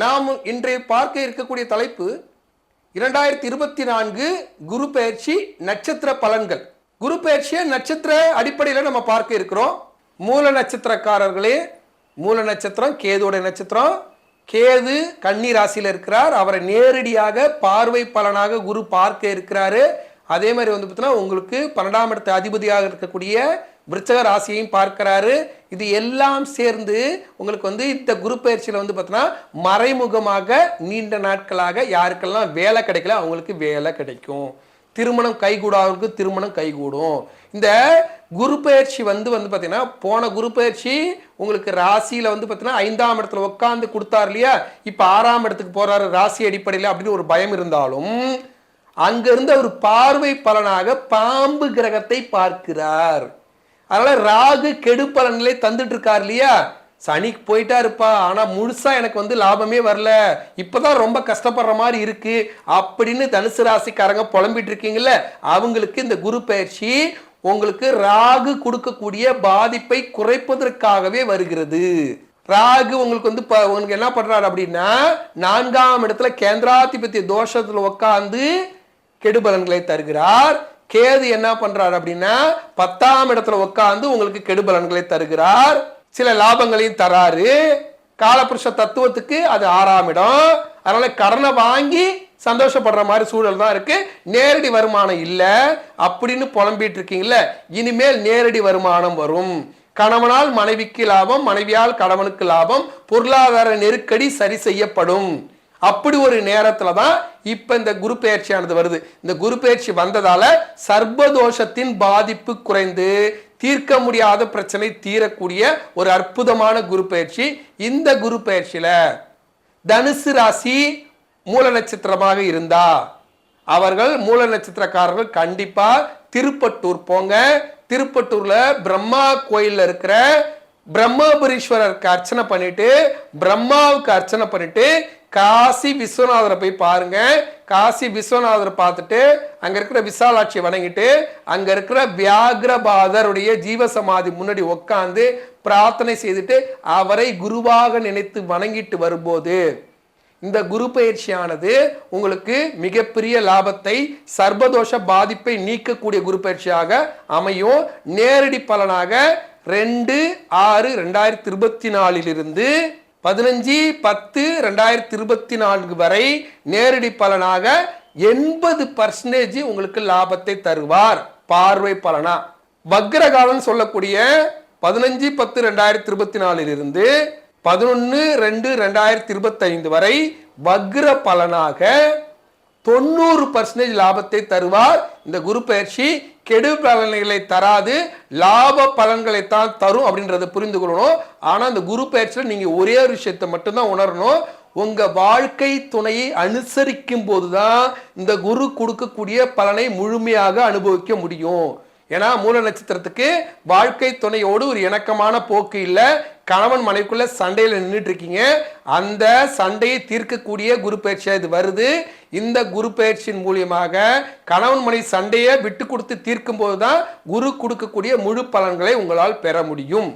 நாம் இன்றைய பார்க்க இருக்கக்கூடிய தலைப்பு இரண்டாயிரத்தி இருபத்தி நான்கு குரு பயிற்சி நட்சத்திர பலன்கள். குரு பயிற்சியை நட்சத்திர அடிப்படையில் நம்ம பார்க்க இருக்கிறோம். மூல நட்சத்திரக்காரர்களே மூல நட்சத்திரம் கேதுவோட நட்சத்திரம். கேது கன்னி ராசியில் இருக்கிறார். அவரை நேரடியாக பார்வை பலனாக குரு பார்க்க இருக்கிறாரு. அதே மாதிரி வந்து பார்த்தீங்கன்னா உங்களுக்கு பன்னெண்டாம் இடத்து அதிபதியாக இருக்கக்கூடிய விருச்சக ராசியையும் பார்க்கிறாரு. இது எல்லாம் சேர்ந்து உங்களுக்கு வந்து இந்த குரு பயிற்சியில் வந்து பார்த்தீங்கன்னா மறைமுகமாக நீண்ட நாட்களாக யாருக்கெல்லாம் வேலை கிடைக்கல அவங்களுக்கு வேலை கிடைக்கும். திருமணம் கைகூடாதவங்களுக்கு திருமணம் கைகூடும். இந்த குரு பயிற்சி வந்து வந்து பார்த்தீங்கன்னா போன குரு பயிற்சி உங்களுக்கு ராசியில் வந்து பார்த்தீங்கன்னா ஐந்தாம் இடத்துல உட்காந்து கொடுத்தாரு இல்லையா? இப்போ ஆறாம் இடத்துக்கு போகிறாரு ராசி அடிப்படையில் அப்படின்னு ஒரு பயம் இருந்தாலும் அங்கிருந்து அவர் பார்வை பலனாக பாம்பு கிரகத்தை பார்க்கிறார். அதனால் ராகு கெடுப்பலன்களே தந்துட்டு இருக்கார் இல்லையா? சனிக்கு போயிட்டா இருப்பா ஆனால் முழுசாக எனக்கு வந்து லாபமே வரல. இப்பதான் ரொம்ப கஷ்டப்படுற மாதிரி இருக்கு. அப்படின்னு தனுசு ராசிக்காரங்க புலம்பிட்டு இருக்கீங்கல்ல அவங்களுக்கு இந்த குரு பயிற்சி உங்களுக்கு ராகு கொடுக்கக்கூடிய பாதிப்பை குறைப்பதற்காகவே வருகிறது. ராகு உங்களுக்கு வந்து ப- உங்களுக்கு என்ன பண்றாரு அப்படின்னா நான்காம் இடத்துல கேந்திராதிபத்திய தோஷத்தில் உட்காந்து கெடுபலன்களை தருகிறார். கேது என்ன பண்றார் அப்படின்னா பத்தாம் இடத்துல உட்காந்து உங்களுக்கு கெடுபலன்களை தருகிறார். சில லாபங்களையும் தராரு. காலபுருஷ தத்துவத்துக்கு அது ஆறாம் இடம். அதனால கடனை வாங்கி சந்தோஷப்படுற மாதிரி சூழல் தான் இருக்கு. நேரடி வருமானம் இல்லை. அப்படின்னு புலம்பிட்டு இருக்கீங்கல்ல இனிமேல் நேரடி வருமானம் வரும். கணவனால் மனைவிக்கு லாபம் மனைவியால் கணவனுக்கு லாபம் பொருளாதார நெருக்கடி சரி செய்யப்படும். அப்படி ஒரு நேரத்துல தான் இப்போ இந்த குரு பெயர்ச்சியானது வருது. இந்த குரு பெயர்ச்சி வந்ததால சர்வதோஷத்தின் பாதிப்பு குறைந்து தீர்க்க முடியாத பிரச்சனை தீரக்கூடிய ஒரு அற்புதமான குரு பெயர்ச்சி இந்த குரு பெயர்ச்சியில. தனுசு ராசி மூல நட்சத்திரமாக இருந்தா அவர்கள் மூல நட்சத்திரக்காரர்கள் கண்டிப்பா திருப்பட்டூர் போங்க. திருப்பட்டூர்ல பிரம்மா கோயில்ல இருக்கிற பிரம்மபுரீஸ்வரருக்கு அர்ச்சனை பண்ணிட்டு பிரம்மாவுக்கு அர்ச்சனை பண்ணிட்டு காசி விஸ்வநாதரை போய் பாருங்க. காசி விஸ்வநாதரை பார்த்துட்டு அங்க இருக்கிற விசாலாட்சியை வணங்கிட்டு அங்க இருக்கிற வியாகிரபாதருடைய ஜீவசமாதி முன்னாடி உட்காந்து பிரார்த்தனை செய்துட்டு அவரை குருவாக நினைத்து வணங்கிட்டு வரும்போது இந்த குரு பயிற்சியானது உங்களுக்கு மிகப்பெரிய லாபத்தை சர்வதோஷ பாதிப்பை நீக்கக்கூடிய குரு பயிற்சியாக அமையும். நேரடி பலனாக ரெண்டு ஆறு ரெண்டாயிரத்தி இருபத்தி நாலிலிருந்து பதினஞ்சு பத்து ரெண்டாயிரத்தி இருபத்தி நான்கு வரை நேரடி பலனாக எண்பது பர்சன்டேஜ் உங்களுக்கு லாபத்தை தருவார். பார்வை பலனா. வக்ரகாலம் சொல்லக்கூடிய பதினஞ்சு பத்து ரெண்டாயிரத்தி இருபத்தி நாலிலிருந்து பதினொன்று ரெண்டு ரெண்டாயிரத்தி இருபத்தைந்து வரை வக்ர பலனாக தொண்ணூறு பர்சன்டேஜ் லாபத்தை தருவார். இந்த குரு பயிற்சி கெடு பலன்களை தராது. லாப பலன்களை தான் தரும் அப்படின்றத புரிந்து கொள்ளணும். ஆனால் இந்த குரு பயிற்சியில் நீங்கள் ஒரே ஒரு விஷயத்தை மட்டும்தான் உணரணும். உங்கள் வாழ்க்கை துணையை அனுசரிக்கும் போதுதான் இந்த குரு கொடுக்கக்கூடிய பலனை முழுமையாக அனுபவிக்க முடியும். ஏன்னா மூல நட்சத்திரத்துக்கு வாழ்க்கை துணையோடு ஒரு இணக்கமான போக்கு இல்லை. கணவன் மனைவிக்குள்ள சண்டையில் நின்றுட்டு இருக்கீங்க அந்த சண்டையை தீர்க்கக்கூடிய குரு பயிற்சியாக இது வருது. இந்த குரு பயிற்சியின் மூலியமாக கணவன் மனைவி சண்டையை விட்டு கொடுத்து தீர்க்கும் போதுதான் குரு கொடுக்கக்கூடிய முழு பலன்களை உங்களால் பெற முடியும்.